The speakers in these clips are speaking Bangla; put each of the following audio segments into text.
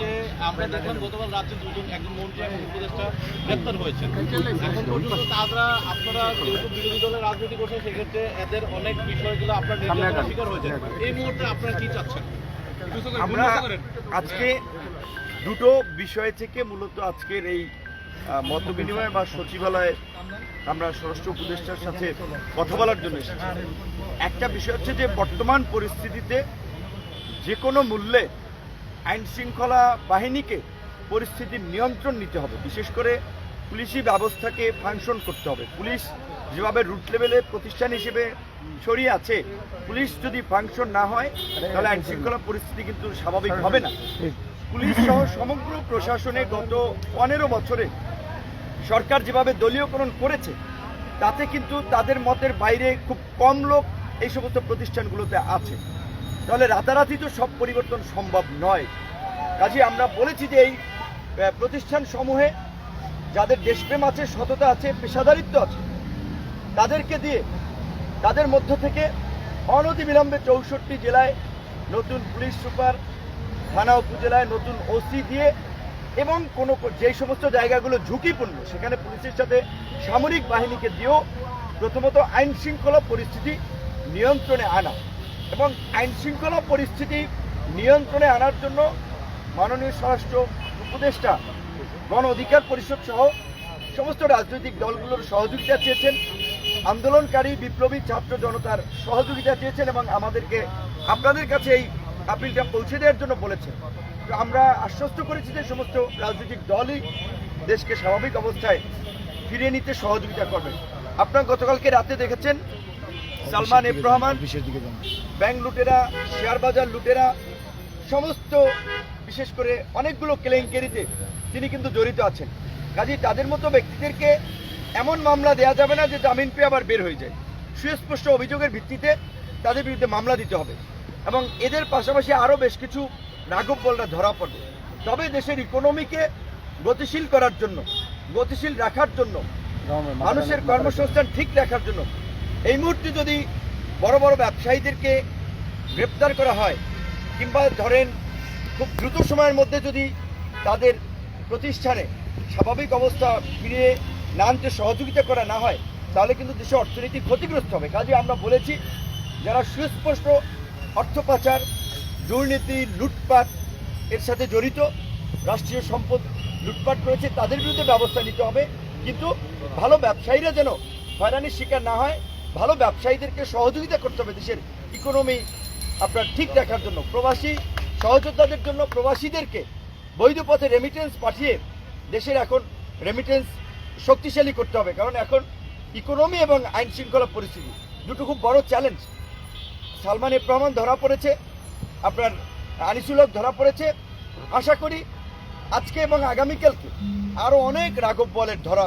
যে আমরা দেখলাম গতকাল রাজ্যে দুজন একজন মন্ত্রী এবং উপদেষ্টা গ্রেপ্তার হয়েছেন। এখন পর্যন্ত তারা আপনারা যেহেতু বিরোধী দলের রাজনীতি করছেন সেক্ষেত্রে এদের অনেক বিষয়গুলো আপনার নির্যাতনের শিকার হয়েছে এই মুহূর্তে আপনারা কি চাচ্ছেন? আমরা আজকে দুটো বিষয় থেকে মূলত আজকের এই মত বিনিময় বা সচিবালয়ে আমরা স্বরাষ্ট্র উপদেষ্টার সাথে কথা বলার জন্য এসেছি। একটা বিষয় হচ্ছে যে বর্তমান পরিস্থিতিতে যে কোনো মূল্যে আইন শৃঙ্খলা বাহিনীকে পরিস্থিতির নিয়ন্ত্রণ নিতে হবে। বিশেষ করে পুলিশি ব্যবস্থাকে ফাংশন করতে হবে। পুলিশ যেভাবে রুট লেভেলে প্রতিষ্ঠান হিসেবে ছড়িয়ে আছে, পুলিশ যদি ফাংশন না হয়, তাহলে আইন শৃঙ্খলা পরিস্থিতি কিন্তু স্বাভাবিক হবে না। পুলিশ সহ সমগ্র প্রশাসনে গত পনেরো বছরে সরকার যেভাবে দলীয়করণ করেছে, তাতে কিন্তু তাদের মতের বাইরে খুব কম লোক এই সমস্ত প্রতিষ্ঠানগুলোতে আছে। তাহলে রাতারাতি তো সব পরিবর্তন সম্ভব নয়। কাজে আমরা বলেছি যে এই প্রতিষ্ঠান সমূহে যাদের দেশপ্রেম আছে, সততা আছে, পেশাদারিত্ব আছে, তাদেরকে দিয়ে তাদের মধ্য থেকে অনতিবিলম্বে চৌষট্টি জেলায় নতুন পুলিশ সুপার, থানা উপজেলায় নতুন ওসি দিয়ে এবং কোনো যে সমস্ত জায়গাগুলো ঝুঁকিপূর্ণ, সেখানে পুলিশের সাথে সামরিক বাহিনীকে দিয়েও প্রথমত আইন শৃঙ্খলা পরিস্থিতি নিয়ন্ত্রণে আনা। এবং আইন শৃঙ্খলা পরিস্থিতি নিয়ন্ত্রণে আনার জন্য মাননীয় স্বরাষ্ট্র উপদেষ্টা, গণ অধিকার পরিষদ সহ সমস্ত রাজনৈতিক দলগুলোর সহযোগিতা চেয়েছেন। আন্দোলনকারী, বিপ্লবী ছাত্র জনতার সহযোগিতা চেয়েছেন এবং আমাদেরকে আপনাদের কাছে এই আপিলটা পৌঁছে দেওয়ার জন্য বলেছেন। তো আমরা আশ্বস্ত করেছি যে সমস্ত রাজনৈতিক দলই দেশকে স্বাভাবিক অবস্থায় ফিরিয়ে নিতে সহযোগিতা করবে। আপনারা গতকালকে রাতে দেখেছেন সালমান এফ রহমান ব্যাংক লুটেরা শেয়ার বাজার লুটেরা সমস্ত বিশেষ করে অনেকগুলো কেলেঙ্কারিতে তিনি কিন্তু জড়িত আছেন কাজে তাদের মতো ব্যক্তিদেরকে এমন মামলা দেয়া যাবে না যে জামিন পেয়ে আবার বের হয়ে যায় সুস্পষ্ট অভিযোগের ভিত্তিতে তাদের বিরুদ্ধে মামলা দিতে হবে এবং এদের পাশাপাশি আরও বেশ কিছু রাঘব বলরা ধরা পড়বে তবে দেশের ইকোনমিকে গতিশীল করার জন্য গতিশীল রাখার জন্য মানুষের কর্মসংস্থান ঠিক রাখার জন্য এই মুহূর্তে যদি বড় বড় ব্যবসায়ীদেরকে গ্রেপ্তার করা হয়, কিংবা ধরেন খুব দ্রুত সময়ের মধ্যে যদি তাদের প্রতিষ্ঠানে স্বাভাবিক অবস্থা ফিরিয়ে না আনতে সহযোগিতা করা না হয়, তাহলে কিন্তু দেশের অর্থনীতি ক্ষতিগ্রস্ত হবে। কাজে আমরা বলেছি, যারা সুস্পষ্ট অর্থ পাচার, দুর্নীতি, লুটপাট এর সাথে জড়িত, রাষ্ট্রীয় সম্পদ লুটপাট করেছে, তাদের বিরুদ্ধে ব্যবস্থা নিতে হবে। কিন্তু ভালো ব্যবসায়ীরা যেন হয়রানির শিকার না হয় ভালো ব্যবসায়ীদেরকে সহযোগিতা করতে হবে দেশের ইকোনমি আপনার ঠিক রাখার জন্য। প্রবাসী সহযোদ্ধাদের জন্য প্রবাসীদেরকে বৈধ পথে রেমিটেন্স পাঠিয়ে দেশের এখন রেমিটেন্স শক্তিশালী করতে হবে। কারণ এখন ইকোনমি এবং আইন শৃঙ্খলা পরিস্থিতি দুটো খুব বড় চ্যালেঞ্জ সালমান রহমান ধরা পড়েছে, আপনার আনিসুল হক ধরা পড়েছে। আশা করি আজকে এবং আগামীকালকে আরও অনেক রাঘব বলের ধরা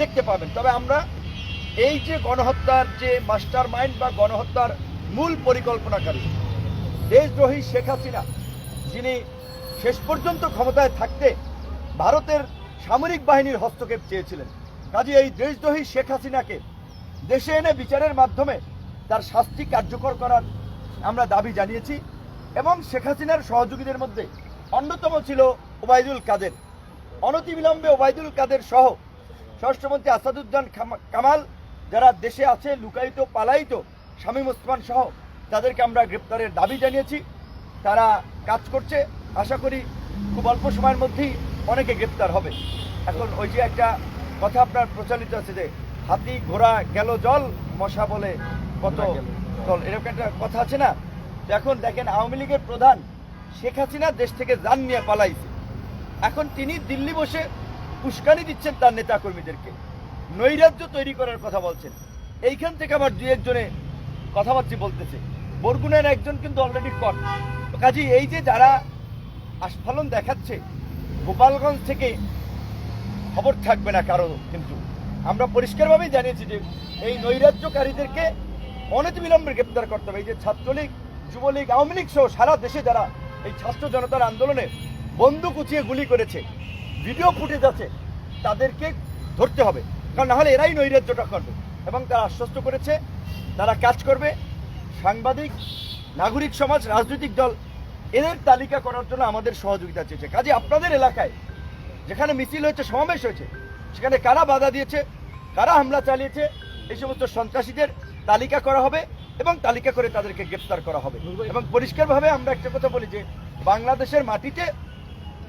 দেখতে পাবেন। তবে আমরা এই যে গণহত্যার যে মাস্টার মাইন্ড বা গণহত্যার মূল পরিকল্পনাকারী, দেশদ্রোহী শেখ হাসিনা, যিনি শেষ পর্যন্ত ক্ষমতায় থাকতে ভারতের সামরিক বাহিনীর হস্তক্ষেপ চেয়েছিলেন কাজে এই দেশদ্রোহী শেখ হাসিনাকে দেশে এনে বিচারের মাধ্যমে তার শাস্তি কার্যকর করার আমরা দাবি জানিয়েছি এবং শেখ হাসিনার সহযোগীদের মধ্যে অন্যতম ছিল ওবায়দুল কাদের। অনতিবিলম্বে ওবায়দুল কাদের সহ স্বরাষ্ট্রমন্ত্রী আসাদুজ্জান কামাল যারা দেশে আছে লুকায়িত পালায়িত শামীম ওসমান সহ তাদেরকে আমরা গ্রেপ্তারের দাবি জানিয়েছি তারা কাজ করছে। আশা করি খুব অল্প সময়ের মধ্যেই অনেকে গ্রেপ্তার হবে। এখন ওই যে একটা কথা আপনার প্রচলিত আছে যে হাতি ঘোড়া গেল জল মশা বলে কত জল। এরকম একটা কথা আছে না? এখন দেখেন আওয়ামী লীগের প্রধান শেখ হাসিনা দেশ থেকে যান নিয়ে পালাইছে। এখন তিনি দিল্লি বসে উস্কানি দিচ্ছেন তার নেতাকর্মীদেরকে। নৈরাজ্য তৈরি করার কথা বলছেন। এইখান থেকে আবার দু একজনে কথাবার্তা বলতেছে। বরগুনের একজন কিন্তু অলরেডি কট কাজী এই যে যারা আস্ফালন দেখাচ্ছে, গোপালগঞ্জ থেকে খবর থাকবে না কারও কিন্তু। আমরা পরিষ্কারভাবেই জানিয়েছি যে এই নৈরাজ্যকারীদেরকে অনতিবিলম্বে গ্রেপ্তার করতে হবে। এই যে ছাত্রলীগ, যুবলীগ, আওয়ামী লীগ সহ সারা দেশে যারা এই ছাত্র জনতার আন্দোলনে বন্দুক উঁচিয়ে গুলি করেছে ভিডিও ফুটেজ আছে, তাদেরকে ধরতে হবে। কারণ নাহলে এরাই নৈরাজ্যটা করবে। এবং তারা আশ্বস্ত করেছে তারা কাজ করবে। সাংবাদিক নাগরিক সমাজ রাজনৈতিক দল এদের তালিকা করার জন্য আমাদের সহযোগিতা চেয়েছে। কাজে আপনাদের এলাকায় যেখানে মিছিল হয়েছে সমাবেশ হয়েছে সেখানে কারা বাধা দিয়েছে কারা হামলা চালিয়েছে এই সমস্ত সন্ত্রাসীদের তালিকা করা হবে এবং তালিকা করে তাদেরকে গ্রেপ্তার করা হবে। এবং পরিষ্কারভাবে আমরা একটা কথা বলি যে বাংলাদেশের মাটিতে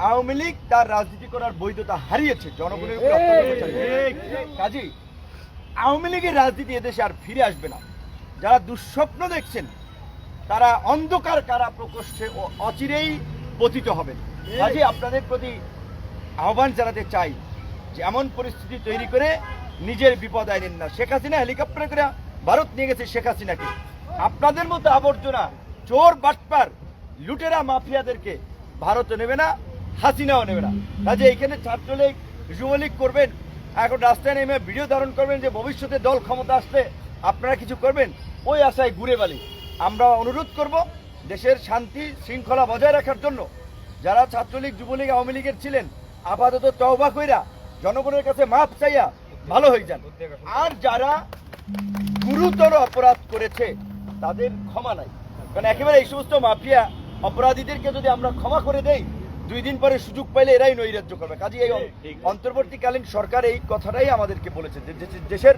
আওয়ামী লীগ তার রাজনীতি করার বৈধতা হারিয়েছে। জনগণের অত্যাচার আওয়ামী লীগের রাজনীতি এদেশে আর ফিরে আসবে না। যারা দুঃস্বপ্ন দেখছেন তারা অন্ধকার কারা প্রকোষ্ঠে ও অচিরেই পতিত হবেন। কাজে আপনাদের প্রতি আহ্বান জানাতে চাই যে এমন পরিস্থিতি তৈরি করে নিজের বিপদ আইনেন না। শেখ হাসিনা হেলিকপ্টারে করে ভারত নিয়ে গেছে শেখ হাসিনাকে। আপনাদের মতো আবর্জনা চোর বাটপার লুটেরা মাফিয়াদেরকে ভারতে নেবে না। হাসিনাও নেবে না। কাজে এখানে ছাত্রলীগ যুবলীগ করবেন, এখন রাস্তায় নেমে ভিডিও ধারণ করবেন যে ভবিষ্যতে দল ক্ষমতা আসলে আপনারা কিছু করবেন, ওই আশায় ঘুরে বালি। আমরা অনুরোধ করব দেশের শান্তি শৃঙ্খলা বজায় রাখার জন্য। যারা ছাত্রলীগ, যুবলীগ, আওয়ামী লীগের ছিলেন, আপাতত তওবা কইরা জনগণের কাছে মাপ চাইয়া ভালো হয়ে যান। আর যারা গুরুতর অপরাধ করেছে, তাদের ক্ষমা নাই। কারণ একেবারে এই সমস্ত মাফিয়া অপরাধীদেরকে যদি আমরা ক্ষমা করে দেই দুই দিন পরে সুযোগ পাইলে এরাই নৈরাজ্য করবে। কাজে এই অন্তর্বর্তীকালীন সরকার এই কথাটাই আমাদেরকে বলেছে যে দেশের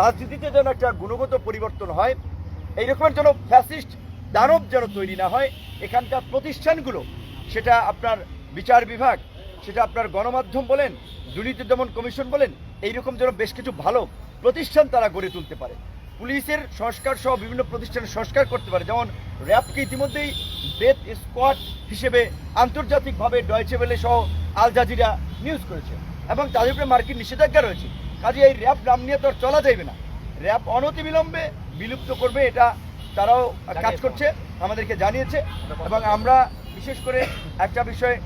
রাজনীতিতে যেন একটা গুণগত পরিবর্তন হয় এই রকমের যেন ফ্যাসিস্ট দানব যেন তৈরি না হয় এখানকার প্রতিষ্ঠানগুলো সেটা আপনার বিচার বিভাগ সেটা আপনার গণমাধ্যম বলেন দুর্নীতি দমন কমিশন বলেন এইরকম যেন বেশ কিছু ভালো প্রতিষ্ঠান তারা গড়ে তুলতে পারে। পুলিশের সংস্কার সহ বিভিন্ন প্রতিষ্ঠানের সংস্কার করতে পারে। যেমন র্যাবকে ইতিমধ্যেই বেত স্কোয়াড হিসেবে আন্তর্জাতিকভাবে ডয়চে বেলে সহ আল জাজিরা নিউজ করেছে এবং তাদের উপরে মার্কিন নিষেধাজ্ঞা রয়েছে। কাজে এই র্যাব নাম নিয়ে তো আর চলা যাইবে না। র্যাব অনতিবিলম্বে বিলুপ্ত করবে এটা তারাও কাজ করছে আমাদেরকে জানিয়েছে এবং আমরা বিশেষ করে একটা বিষয়ে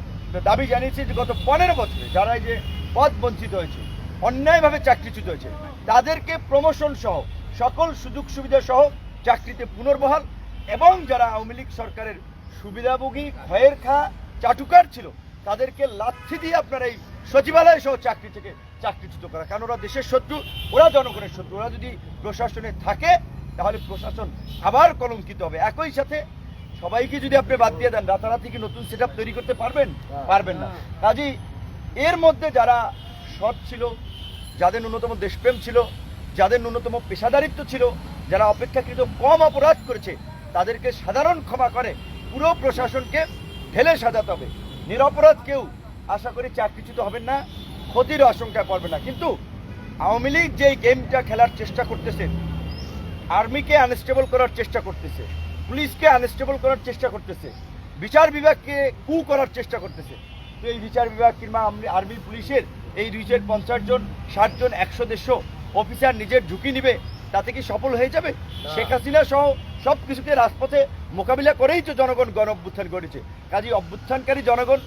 দাবি জানিয়েছি যে গত পনেরো বছরে যারা এই যে পদ বঞ্চিত হয়েছে অন্যায়ভাবে চাকরিচ্যুত হয়েছে তাদেরকে প্রমোশন সহ সকল সুযোগ সুবিধা সহ চাকরিতে পুনর্বহাল এবং যারা আওয়ামী লীগ সরকারের সুবিধাভোগী, ভয়ের খা, চাটুকার ছিল, তাদেরকে লাথি দিয়ে আপনার এই সচিবালয় সহ চাকরি থেকে চাকরিচ্যুত করা। কারণ ওরা দেশের শত্রু, ওরা জনগণের শত্রু। ওরা যদি প্রশাসনে থাকে, তাহলে প্রশাসন আবার কলঙ্কিত হবে। একই সাথে সবাইকে যদি আপনি বাদ দিয়ে দেন, রাতারাতি কি নতুন সেট তৈরি করতে পারবেন? পারবেন না। কাজেই এর মধ্যে যারা সৎ ছিল, যাদের ন্যূনতম দেশপ্রেম ছিল যাদের ন্যূনতম পেশাদারিত্ব ছিল, যারা অপেক্ষাকৃত কম অপরাধ করেছে, তাদেরকে সাধারণ ক্ষমা করে, পুরো প্রশাসনকে ঢেলে সাজাতে হবে। নিরপরাধ কেউ আশা করি চাকরিচ্যুত হবেন না, ক্ষতির আশঙ্কায় পড়বে না। কিন্তু আওয়ামী লীগ যেই গেমটা খেলার চেষ্টা করতেছে, আর্মিকে আনস্টেবল করার চেষ্টা করতেছে, পুলিশকে আনস্টেবল করার চেষ্টা করতেছে, বিচার বিভাগকে কু করার চেষ্টা করতেছে, তো এই বিচার বিভাগ কিংবা আর্মি- পুলিশের এই দুইশের পঞ্চাশ জন, ষাট জন, একশো, দেড়শো অফিসার নিজের ঝুঁকি নিবে তাতে কি সফল হয়ে যাবে? শেখ হাসিনা সহ সব কিছুকে রাজপথে মোকাবিলা করেই তো জনগণ গণ অভ্যুত্থান করেছে কাজে অভ্যুত্থানকারী জনগণ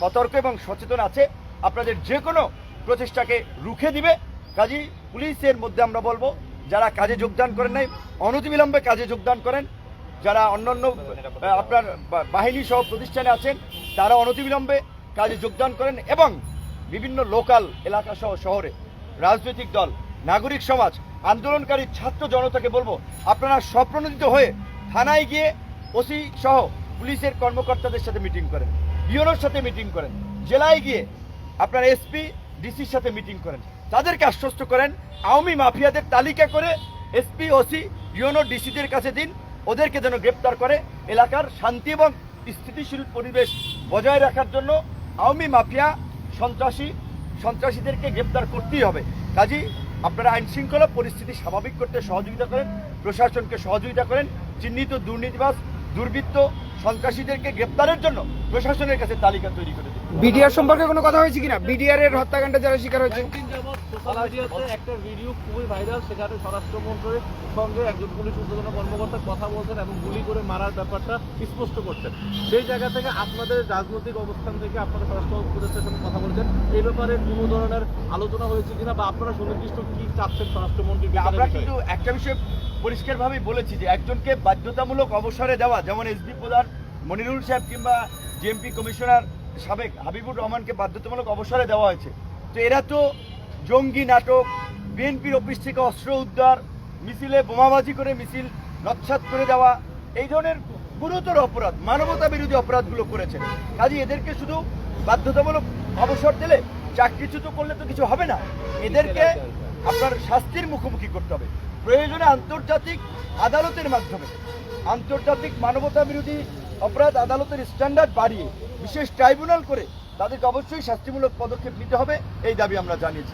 সতর্ক এবং সচেতন আছে আপনাদের যে কোনো প্রচেষ্টাকে রুখে দিবে। কাজী পুলিশের মধ্যে আমরা বলব যারা কাজে যোগদান করেন নাই অনতিবিলম্বে কাজে যোগদান করেন। যারা অন্যান্য আপনার বাহিনী সহ প্রতিষ্ঠানে আছেন তারা অনতিবিলম্বে কাজে যোগদান করেন এবং বিভিন্ন লোকাল এলাকা সহ শহরে রাজনৈতিক দল নাগরিক সমাজ, আন্দোলনকারী ছাত্র জনতাকে বলব, আপনারা স্বপ্রণোদিত হয়ে থানায় গিয়ে ওসি সহ পুলিশের কর্মকর্তাদের সাথে মিটিং করেন ইউনোর সাথে মিটিং করেন, জেলায় গিয়ে আপনার এসপি, ডিসির সাথে মিটিং করেন। তাদেরকে আশ্বস্ত করেন, আওয়ামী মাফিয়াদের তালিকা করে এসপি, ওসি ইউনো ডিসিদের কাছে দিন, ওদেরকে যেন গ্রেপ্তার করে এলাকার শান্তি এবং স্থিতিশীল পরিবেশ বজায় রাখার জন্য আওয়ামী মাফিয়া সন্ত্রাসী, সন্ত্রাসীদেরকে গ্রেপ্তার করতেই হবে। কাজী আপনারা আইন শৃঙ্খলা পরিস্থিতি স্বাভাবিক করতে সহযোগিতা করেন প্রশাসনকে সহযোগিতা করেন চিহ্নিত দুর্নীতিবাস দুর্বৃত্ত সন্ত্রাসীদেরকে গ্রেপ্তারের জন্য প্রশাসনের কাছে তালিকা তৈরি করে দিন। বিডিআর সম্পর্কে কোনো কথা হয়েছে কিনা? বিডিআর এর হত্যাকাণ্ডে যারা শিকার হয়েছে? একটা ভিডিও খুবই ভাইরাল সেখানে স্বরাষ্ট্রমন্ত্রীর সঙ্গে একজন পুলিশ ঊর্ধ্বতন কর্মকর্তা কথা বলছেন এবং গুলি করে মারার ব্যাপারটা স্পষ্ট করছেন। সেই জায়গা থেকে আপনাদের রাজনৈতিক অবস্থান থেকে আপনারা স্বরাষ্ট্র উপদেষ্টার সঙ্গে কথা বলেছেন। এই ব্যাপারে কোনো ধরনের আলোচনা হয়েছে কিনা বা আপনারা সুনির্দিষ্ট কি চাচ্ছেন স্বরাষ্ট্রমন্ত্রী আমরা কিন্তু একটা বিষয় পরিষ্কারভাবেই বলেছি যে একজনকে বাধ্যতামূলক অবসরে দেওয়া যেমন এসবি প্রধান মনিরুল সাহেব কিংবা জিএমপি কমিশনার সাবেক হাবিবুর রহমানকে বাধ্যতামূলক অবসরে দেওয়া হয়েছে। তো এরা তো জঙ্গি নাটক, বিএনপির অফিস থেকে অস্ত্র উদ্ধার, মিছিলে বোমাবাজি করে মিছিল নচ্ছাদ করে দেওয়া, এই ধরনের গুরুতর অপরাধ, মানবতা বিরোধী অপরাধগুলো করেছেন কাজে এদেরকে শুধু বাধ্যতামূলক অবসর দিলে চাকরিচ্যুত করলে তো কিছু হবে না। এদেরকে আপনার শাস্তির মুখোমুখি করতে হবে। প্রয়োজনে আন্তর্জাতিক আদালতের মাধ্যমে, আন্তর্জাতিক মানবতা বিরোধী অপরাধ আদালতের স্ট্যান্ডার্ড বাড়িয়ে, বিশেষ ট্রাইব্যুনাল করে তাদেরকে অবশ্যই শাস্তিমূলক পদক্ষেপ নিতে হবে এই দাবি আমরা জানিয়েছি।